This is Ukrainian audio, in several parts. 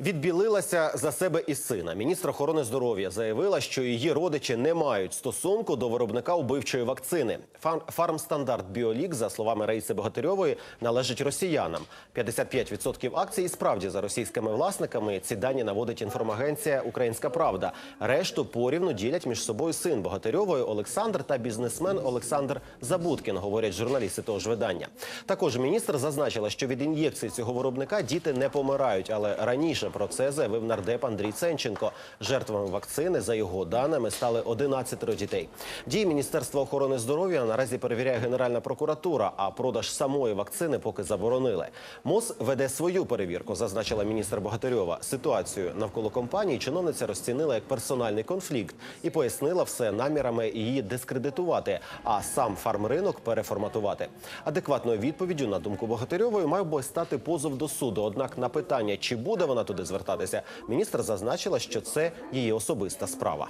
Відбілилася за себе і сина. Міністр охорони здоров'я заявила, що її родичі не мають стосунку до виробника убивчої вакцини. Фар- Фармстандарт Біолік, за словами Раїси Богатирьової, належить росіянам. 55% акцій і справді за російськими власниками. Ці дані наводить інформагенція Українська Правда. Решту порівну ділять між собою син Богатирьової Олександр та бізнесмен Олександр Забудкін, говорять журналісти того ж видання. Також міністр зазначила, що від ін'єкцій цього виробника діти не помирають, але раніше про це заявив нардеп Андрій Ценченко. Жертвами вакцини, за його даними, стали 11 дітей. Дії Міністерства охорони здоров'я наразі перевіряє Генеральна прокуратура, а продаж самої вакцини поки заборонили. МОЗ веде свою перевірку, зазначила міністр Богатирьова. Ситуацію навколо компанії чиновниця розцінила як персональний конфлікт і пояснила все намірами її дискредитувати, а сам фармринок переформатувати. Адекватною відповіддю на думку Богатирьової мав би стати позов до суду. Однак на питання, чи буде вона туди звертатися, міністр зазначила, що це її особиста справа.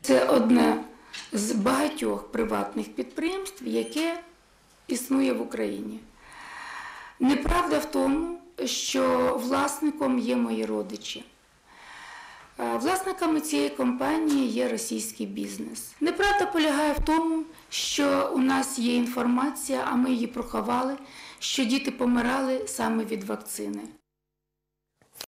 Це одне з багатьох приватних підприємств, яке існує в Україні. Неправда в тому, що власником є мої родичі. Власниками цієї компанії є російський бізнес. Неправда полягає в тому, що у нас є інформація, а ми її проховали, що діти помирали саме від вакцини.